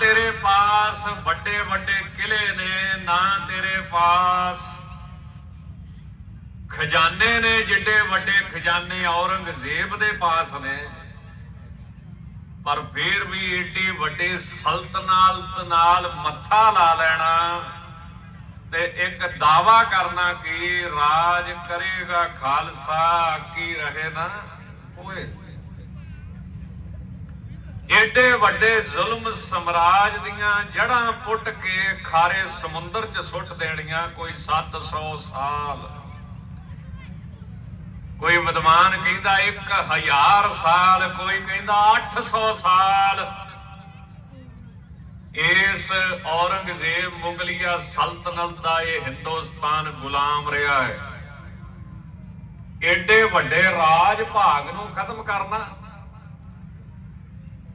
ਤੇਰੇ ਪਾਸ, ਵੱਡੇ ਵੱਡੇ ਕਿਲੇ ਨੇ, ਨਾ ਤੇਰੇ ਪਾਸ। ਖਜ਼ਾਨੇ ਨੇ, ਜਿੱਡੇ ਵੱਡੇ ਖਜ਼ਾਨੇ ਔਰੰਗਜ਼ੇਬ ਦੇ ਪਾਸ ਨੇ। ਪਰ ਫੇਰ ਵੀ ਏਡੀ ਵੱਡੀ ਸਲਤਨਤ ਨਾਲ ਮੱਥਾ ਲਾ ਲੈਣਾ ਤੇ ਇੱਕ ਦਾਵਾ ਕਰਨਾ ਕਿ ਰਾਜ ਕਰੇਗਾ ਖਾਲਸਾ, ਕੀ ਰਹੇ ਨਾ? ਓਏ। ਏਡੇ ਵੱਡੇ ਜ਼ੁਲਮ ਸਮਰਾਜ ਦੀਆਂ ਜੜਾਂ ਪੁੱਟ ਕੇ ਖਾਰੇ ਸਮੁੰਦਰ 'ਚ ਸੁੱਟ ਦੇਣੀਆਂ ਕੋਈ 700 ਸਾਲ। ਕੋਈ ਵਿਦਵਾਨ ਕਹਿੰਦਾ 1000 ਸਾਲ, ਕੋਈ ਕਹਿੰਦਾ 800 ਸਾਲ। ਇਸ ਔਰੰਗਜ਼ੇਬ ਮੁਗਲਿਆ ਸਲਤਨਤ ਦਾ ਇਹ ਹਿੰਦੁਸਤਾਨ ਗੁਲਾਮ ਰਿਹਾ ਹੈ। ਏਡੇ ਵੱਡੇ ਰਾਜ ਭਾਗ ਨੂੰ ਖਤਮ ਕਰਨਾ।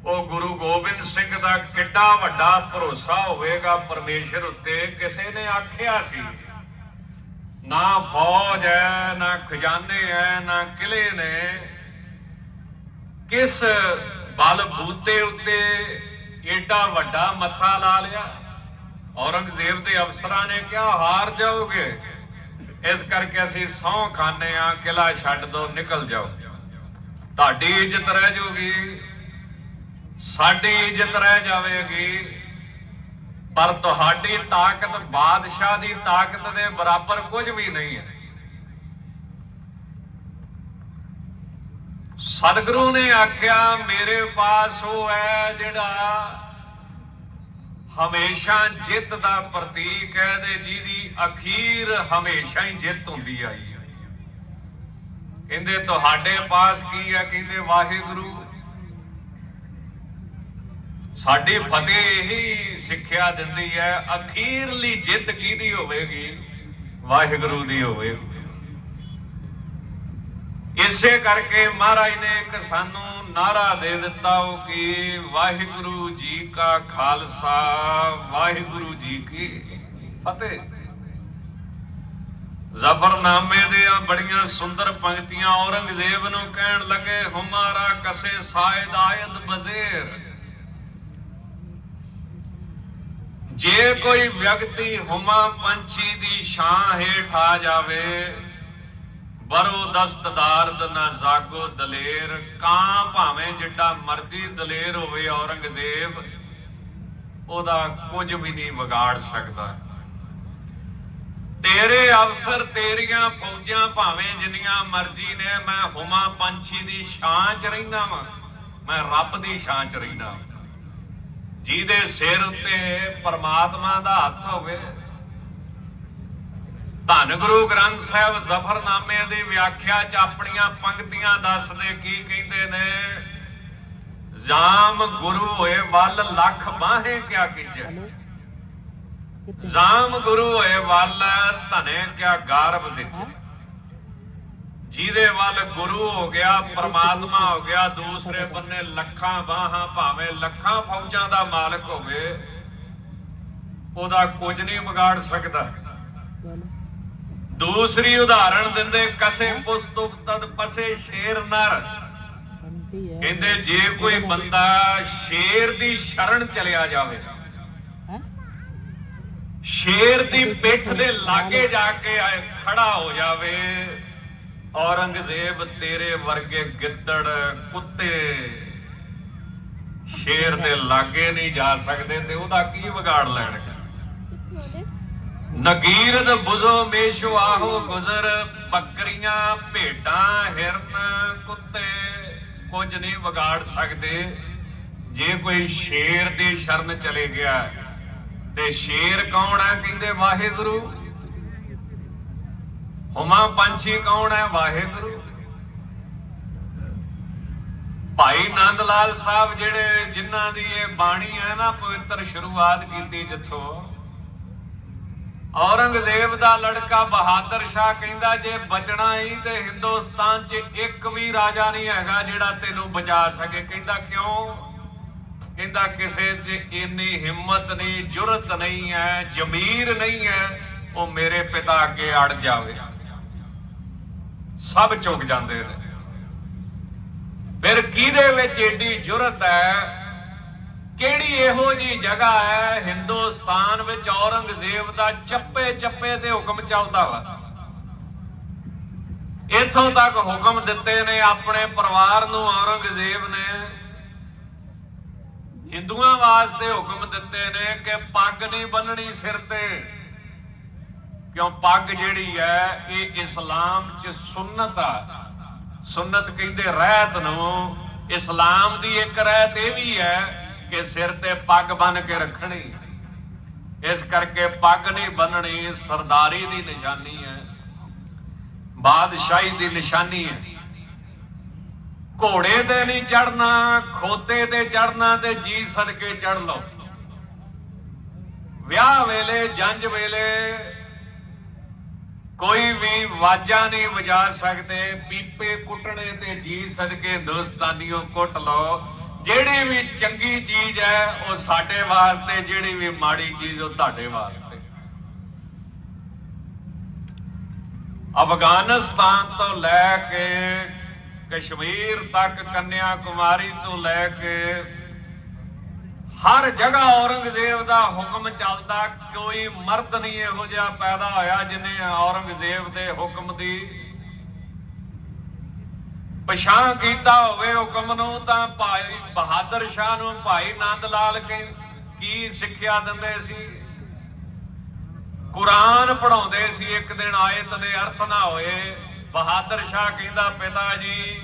ਉਹ ਗੁਰੂ ਗੋਬਿੰਦ ਸਿੰਘ ਦਾ ਕਿੱਡਾ ਵੱਡਾ ਭਰੋਸਾ ਹੋਵੇਗਾ ਪਰਮੇਸ਼ਰ ਉੱਤੇ, ਕਿਸੇ ਨੇ ਆਖਿਆ ਸੀ। ਨਾ ਫੌਜ ਹੈ ਨਾ ਖਜ਼ਾਨੇ ਹੈ ਨਾ ਕਿਲੇ ਨੇ। ਕਿਸ ਬਲ ਬੂਤੇ ਉੱਤੇ ਏਡਾ ਵੱਡਾ ਮੱਥਾ ਲਾ ਲਿਆ? ਔਰੰਗਜ਼ੇਬ ਦੇ ਅਫਸਰਾਂ ਨੇ ਕਿਹਾ, ਹਾਰ ਜਾਓਗੇ। ਇਸ ਕਰਕੇ ਅਸੀਂ ਸਹੁੰ ਖਾਨੇ ਆ ਕਿਲਾ ਛੱਡ ਦੋ, ਨਿਕਲ ਜਾਓ। ਤੁਹਾਡੀ ਇੱਜ਼ਤ ਰਹਿ ਜਾਊਗੀ ਸਾਡੀ ਇੱਜ਼ਤ ਰਹਿ ਜਾਵੇਗੀ। ਪਰ ਤੁਹਾਡੀ ਤਾਕਤ ਬਾਦਸ਼ਾਹ ਦੀ ਤਾਕਤ ਦੇ ਬਰਾਬਰ ਕੁਝ ਵੀ ਨਹੀਂ ਹੈ। ਸਤਿਗੁਰੂ ਨੇ ਆਖਿਆ, ਮੇਰੇ ਪਾਸ ਉਹ ਹੈ ਜਿਹੜਾ ਹਮੇਸ਼ਾ ਜਿੱਤ ਦਾ ਪ੍ਰਤੀਕ ਹੈ ਤੇ ਜਿਹਦੀ ਅਖੀਰ ਹਮੇਸ਼ਾ ਹੀ ਜਿੱਤ ਹੁੰਦੀ ਆਈ ਹੈ। ਕਹਿੰਦੇ, ਤੁਹਾਡੇ ਪਾਸ ਕੀ ਹੈ? ਕਹਿੰਦੇ, ਵਾਹਿਗੁਰੂ ਸਾਡੀ ਫਤਿਹ ਇਹੀ ਸਿੱਖਿਆ ਦਿੰਦੀ ਹੈ, ਅਖੀਰਲੀ ਜਿੱਤ ਕਿਹਦੀ ਹੋਵੇਗੀ? ਵਾਹਿਗੁਰੂ ਦੀ ਹੋਵੇਗੀ। ਇਸੇ ਕਰਕੇ ਮਹਾਰਾਜ ਨੇ ਇੱਕ ਸਾਨੂੰ ਨਾਰਾ ਦੇ ਦਿੱਤਾ ਉਹ ਕਿ? ਵਾਹਿਗੁਰੂ ਜੀ ਕਾ ਖਾਲਸਾ, ਵਾਹਿਗੁਰੂ ਜੀ ਕੀ ਫਤਿਹ। ਜ਼ਫਰਨਾਮੇ ਦੇ ਆ ਬੜੀਆਂ ਸੁੰਦਰ ਪੰਕਤੀਆਂ, ਔਰੰਗਜ਼ੇਬ ਨੂੰ ਕਹਿਣ ਲੱਗੇ, ਹਮਾਰਾ ਕਸੇ ਸਾਇਦ ਆਇਦ ਬਜ਼ੇਰ। ਜੇ ਕੋਈ ਵਿਅਕਤੀ ਹੁਮਾ ਪੰਛੀ ਦੀ ਛਾਂ ਹੇਠ ਆ ਜਾਵੇ, ਬਰੋ ਦਸਤਦਾਰਦ ਨਾ ਜਾਗੋ ਦਲੇਰ, ਕਾਂ ਭਾਵੇਂ ਜਿੱਡਾ ਮਰਜ਼ੀ ਦਲੇਰ ਹੋਵੇ ਔਰੰਗਜ਼ੇਬ, ਉਹਦਾ ਕੁਝ ਵੀ ਨਹੀਂ ਵਿਗਾੜ ਸਕਦਾ। ਤੇਰੇ ਅਫਸਰ ਤੇਰੀਆਂ ਫੌਜਾਂ ਭਾਵੇਂ ਜਿੰਨੀਆਂ ਮਰਜ਼ੀ ਨੇ, ਮੈਂ ਹੁਮਾ ਪੰਛੀ ਦੀ ਛਾਂ 'ਚ ਰਹਿੰਦਾ ਵਾਂ, ਮੈਂ ਰੱਬ ਦੀ ਛਾਂ 'ਚ ਰਹਿੰਦਾ ਜਿਹਦੇ ਸਿਰ ਉੱਤੇ ਪਰਮਾਤਮਾ ਦਾ ਹੱਥ ਹੋਵੇ। ਧੰਨ ਗੁਰੂ ਗ੍ਰੰਥ ਸਾਹਿਬ ਜ਼ਫਰਨਾਮੇ ਦੀ ਵਿਆਖਿਆ ਚ ਆਪਣੀਆਂ ਪੰਕਤੀਆਂ ਦੱਸਦੇ ਕੀ ਕਹਿੰਦੇ ਨੇ ਜਾਮ ਗੁਰੂ ਹੋਏ ਵੱਲ ਲੱਖ ਬਾਹੇ ਕਿਆ ਕੀਜੈ। ਜਾਮ ਗੁਰੂ ਹੋਏ ਵੱਲ ਧਨੇ ਕਿਆ ਗਾਰਬ ਦਿੱਤੇ ਜਿਹਦੇ ਵੱਲ ਗੁਰੂ ਹੋ ਗਿਆ, ਪਰਮਾਤਮਾ ਹੋ ਗਿਆ, ਦੂਸਰੇ ਬੰਨੇ ਲੱਖਾਂ ਬਾਹਾਂ ਭਾਵੇਂ ਲੱਖਾਂ ਫੌਜਾਂ ਦਾ ਮਾਲਕ ਹੋਵੇ, ਉਹਦਾ ਕੁਝ ਨਹੀਂ ਵਿਗਾੜ ਸਕਦਾ। ਦੂਸਰੀ ਉਦਾਹਰਣ ਦਿੰਦੇ, ਕਸੇ ਪੁਸਤੁਫ ਤਦ ਪਸੇ ਸ਼ੇਰ ਨਰ। ਕਹਿੰਦੇ, ਜੇ ਕੋਈ ਬੰਦਾ ਸ਼ੇਰ ਦੀ ਸ਼ਰਨ ਚਲਿਆ ਜਾਵੇ, ਸ਼ੇਰ ਦੀ ਪਿੱਠ ਦੇ ਲਾਗੇ ਜਾ ਕੇ ਆਏ ਖੜਾ ਹੋ ਜਾਵੇ ਔਰੰਗਜ਼ੇਬ ਤੇਰੇ ਵਰਗੇ ਗਿੱਦੜ ਕੁੱਤੇ ਸ਼ੇਰ ਦੇ ਲਾਗੇ ਨਹੀਂ ਜਾ ਸਕਦੇ ਤੇ ਉਹਦਾ ਕੀ ਵਿਗਾੜ ਲੈਣਗੇ ਨਗੀਰਦ ਬੁਜ਼ੋ ਮੇਸ਼ੋ ਆਹੋ ਗੁਜ਼ਰ, ਬੱਕਰੀਆਂ, ਭੇਡਾਂ, ਹਿਰਨ, ਕੁੱਤੇ ਕੁਝ ਨਹੀਂ ਵਿਗਾੜ ਸਕਦੇ। ਜੇ ਕੋਈ ਸ਼ੇਰ ਦੀ ਸ਼ਰਨ ਚਲੇ ਗਿਆ, ਤੇ ਸ਼ੇਰ ਕੌਣ ਹੈ ਕਹਿੰਦੇ ਵਾਹਿਗੁਰੂ। ਹੁਮਾ ਪੰਛੀ ਕੌਣ ਹੈ? ਵਾਹਿਗੁਰੂ। ਭਾਈ ਨੰਦ ਲਾਲ ਸਾਹਿਬ ਜਿਹੜੇ ਜਿਨ੍ਹਾਂ ਦੀ ਇਹ ਬਾਣੀ ਹੈ ਨਾ, ਪਵਿੱਤਰ ਸ਼ੁਰੂਆਤ ਕੀਤੀ ਜਿੱਥੋਂ। ਔਰੰਗਜ਼ੇਬ ਦਾ ਲੜਕਾ ਬਹਾਦਰ ਸ਼ਾਹ ਕਹਿੰਦਾ, ਜੇ ਬਚਣਾ ਹੀ ਤੇ ਹਿੰਦੁਸਤਾਨ 'ਚ ਇੱਕ ਵੀ ਰਾਜਾ ਨਹੀਂ ਹੈਗਾ ਜਿਹੜਾ ਤੈਨੂੰ ਬਚਾ ਸਕੇ। ਕਹਿੰਦਾ ਕਿਉਂ? ਕਹਿੰਦਾ ਕਿਸੇ 'ਚ ਇੰਨੀ ਹਿੰਮਤ ਨਹੀਂ, ਜੁਰਤ ਨਹੀਂ ਹੈ, ਜ਼ਮੀਰ ਨਹੀਂ ਹੈ, ਉਹ ਮੇਰੇ ਪਿਤਾ ਅੱਗੇ ਅੜ ਜਾਵੇ। ਸਭ ਚੁੱਕ ਜਾਂਦੇ ਨੇ। ਫਿਰ ਕਿਹਦੇ ਵਿੱਚ ਏਡੀ ਜੁਰਤ ਹੈ? ਕਿਹੜੀ ਇਹੋ ਜੀ ਜਗ੍ਹਾ ਹੈ? ਹਿੰਦੁਸਤਾਨ ਵਿੱਚ ਔਰੰਗਜ਼ੇਬ ਦਾ ਚੱਪੇ ਚੱਪੇ ਤੇ ਹੁਕਮ ਚੱਲਦਾ ਵਾ। ਇਥੋਂ ਤੱਕ ਹੁਕਮ ਦਿੱਤੇ ਨੇ ਆਪਣੇ ਪਰਿਵਾਰ ਨੂੰ ਔਰੰਗਜ਼ੇਬ ਨੇ। ਹਿੰਦੂਆਂ ਵਾਸਤੇ ਹੁਕਮ ਦਿੱਤੇ ਨੇ ਕਿ ਪੱਗ ਨਹੀਂ ਬੰਨਣੀ ਸਿਰ ਤੇ। ਕਿਉਂ ਪੱਗ ਜਿਹੜੀ ਹੈ, ਇਹ ਇਸਲਾਮ 'ਚ ਸੁਨਨਤ ਆ। ਸੁਨਨਤ ਕਹਿੰਦੇ ਰਹਿਤ ਨੂੰ ਇਸਲਾਮ ਦੀ ਇੱਕ ਰਹਿਤ ਇਹ ਵੀ ਹੈ ਕਿ ਸਿਰ ਤੇ ਪੱਗ ਬੰਨ ਕੇ ਰੱਖਣੀ। ਇਸ ਕਰਕੇ ਪੱਗ ਨਹੀਂ ਬੰਨਣੀ, ਸਰਦਾਰੀ ਦੀ ਨਿਸ਼ਾਨੀ ਹੈ। ਬਾਦਸ਼ਾਹੀ ਦੀ ਨਿਸ਼ਾਨੀ ਹੈ। ਘੋੜੇ ਤੇ ਨਹੀਂ ਚੜਨਾ ਖੋਤੇ ਤੇ ਚੜਨਾ ਤੇ ਜੀ ਸਦਕੇ ਚੜ ਲਓ। ਵਿਆਹ ਵੇਲੇ ਜੰਜ ਵੇਲੇ ਕੋਈ ਵੀ ਵਾਜਾ ਨਹੀਂ ਵਜਾ ਸਕਦੇ, ਪੀਪੇ ਕੁੱਟਣੇ ਤੇ ਜੀ ਸਦਕੇ ਹਿੰਦੁਸਤਾਨੀਓ ਕੁੱਟ ਲਓ। ਜਿਹੜੀ ਵੀ ਚੰਗੀ ਚੀਜ਼ ਹੈ, ਉਹ ਸਾਡੇ ਵਾਸਤੇ, ਜਿਹੜੀ ਵੀ ਮਾੜੀ ਚੀਜ਼, ਉਹ ਤੁਹਾਡੇ ਵਾਸਤੇ। ਅਫਗਾਨਿਸਤਾਨ ਤੋਂ ਲੈ ਕੇ ਕਸ਼ਮੀਰ ਤੱਕ ਕੰਨਿਆ ਕੁਮਾਰੀ ਤੋਂ ਲੈ ਕੇ ਹਰ ਜਗ੍ਹਾ ਔਰੰਗਜ਼ੇਬ ਦਾ ਹੁਕਮ ਚੱਲਦਾ, ਕੋਈ ਮਰਦ ਨਹੀਂ ਇਹੋ ਜਿਹਾ ਪੈਦਾ ਹੋਇਆ ਜਿਨੇ ਔਰੰਗਜ਼ੇਬ ਦੇ ਹੁਕਮ ਦੀ ਪਛਾਣ ਕੀਤਾ ਹੋਵੇ ਹੁਕਮ ਨੂੰ, ਤਾਂ ਭਾਈ ਬਹਾਦਰ ਸ਼ਾਹ ਨੂੰ ਭਾਈ ਨੰਦ ਲਾਲ ਕੇ ਕੀ ਸਿੱਖਿਆ ਦਿੰਦੇ ਸੀ? ਕੁਰਾਨ ਪੜਾਉਂਦੇ ਸੀ, ਇੱਕ ਦਿਨ ਆਇਤ ਦੇ ਅਰਥ ਨਾ ਹੋਏ। ਬਹਾਦਰ ਸ਼ਾਹ ਕਹਿੰਦਾ, ਪਿਤਾ ਜੀ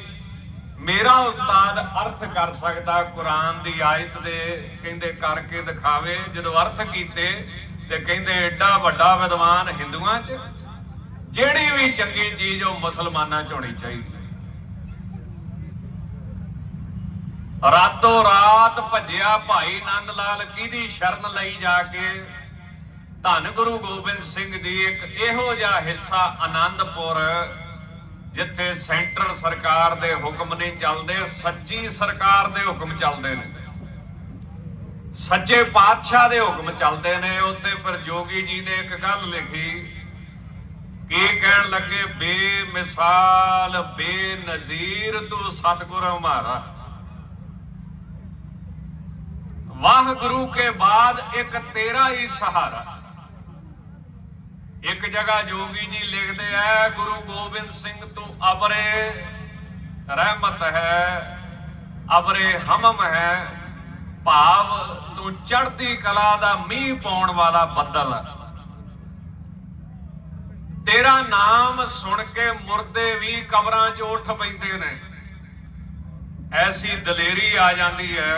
ਮੇਰਾ ਉਸਤਾਦ ਅਰਥ ਕਰ ਸਕਦਾ ਕੁਰਾਨ ਦੀ ਆਇਤ ਦੇ ਕਹਿੰਦੇ ਕਰਕੇ ਦਿਖਾਵੇ, ਜਦੋਂ ਅਰਥ ਕੀਤੇ ਤੇ ਕਹਿੰਦੇ ਐਡਾ ਵੱਡਾ ਵਿਦਵਾਨ ਹਿੰਦੂਆਂ 'ਚ, ਜਿਹੜੀ ਵੀ ਚੰਗੀ ਚੀਜ਼ ਉਹ ਮੁਸਲਮਾਨਾਂ 'ਚ ਹੋਣੀ ਚਾਹੀਦੀ। ਰਾਤੋਂ ਰਾਤ ਭੱਜਿਆ ਭਾਈ ਨੰਦ ਲਾਲ ਕਿਹਦੀ ਸ਼ਰਨ ਲਈ ਜਾ ਕੇ, ਧੰਨ ਗੁਰੂ ਗੋਬਿੰਦ ਸਿੰਘ ਜੀ ਇੱਕ ਇਹੋ ਜਿਹਾ ਹਿੱਸਾ ਆਨੰਦਪੁਰ ਜਿੱਥੇ ਸੈਂਟਰ ਸਰਕਾਰ ਦੇ ਹੁਕਮ ਨਹੀਂ ਚੱਲਦੇ, ਸੱਚੀ ਸਰਕਾਰ ਦੇ ਹੁਕਮ ਚੱਲਦੇ ਨੇ। ਸੱਚੇ ਪਾਤਸ਼ਾਹ ਦੇ ਹੁਕਮ ਚੱਲਦੇ ਨੇ। ਉੱਤੇ ਪਰ ਜੋਗੀ ਜੀ ਨੇ ਇੱਕ ਗੱਲ ਲਿਖੀ, ਕੀ ਕਹਿਣ ਲੱਗੇ, ਬੇਮਿਸਾਲ, ਬੇਨਜ਼ੀਰ ਤੂੰ ਸਤਿਗੁਰ ਹਮਾਰਾ ਵਾਹਿਗੁਰੂ ਕੇ ਬਾਅਦ ਇੱਕ ਤੇਰਾ ਹੀ ਸਹਾਰਾ। ਇੱਕ ਜਗ੍ਹਾ ਜੋਗੀ ਜੀ ਲਿਖਦੇ ਆ ਗੁਰੂ ਗੋਬਿੰਦ ਸਿੰਘ ਤੂੰ ਅਬਰੇ ਰਹਿਮਤ ਹੈ, ਅਬਰੇ ਹਮਮ ਹੈ, ਭਾਵ ਤੂੰ ਚੜ੍ਹਦੀ ਕਲਾ ਦਾ ਮੀਂਹ ਪਾਉਣ ਵਾਲਾ ਬੱਦਲ। ਤੇਰਾ ਨਾਮ ਸੁਣ ਕੇ ਮੁਰਦੇ ਵੀ ਕਬਰਾਂ 'ਚ ਉੱਠ ਪੈਂਦੇ ਨੇ। ਐਸੀ ਦਲੇਰੀ ਆ ਜਾਂਦੀ ਹੈ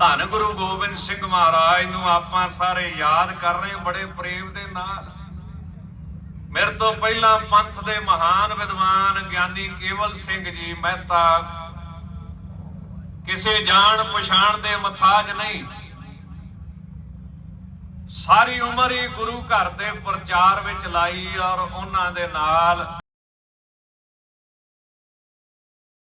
ਧੰਨ ਗੁਰੂ ਗੋਬਿੰਦ ਸਿੰਘ ਮਹਾਰਾਜ ਨੂੰ ਆਪਾਂ ਸਾਰੇ ਯਾਦ ਕਰ ਰਹੇ ਬੜੇ ਪ੍ਰੇਮ ਦੇ ਨਾਲ। ਮੇਰੇ ਤੋਂ ਪਹਿਲਾਂ ਪੰਥ ਦੇ ਮਹਾਨ ਵਿਦਵਾਨ ਗਿਆਨੀ ਕੇਵਲ ਸਿੰਘ ਜੀ ਮਹਿਤਾ, ਕਿਸੇ ਜਾਣ ਪਛਾਣ ਦੇ ਮਥਾਜ ਨਹੀਂ। ਸਾਰੀ ਉਮਰ ਹੀ ਗੁਰੂ ਘਰ ਦੇ ਪ੍ਰਚਾਰ ਵਿੱਚ ਲਾਈ ਔਰ ਉਹਨਾਂ ਦੇ ਨਾਲ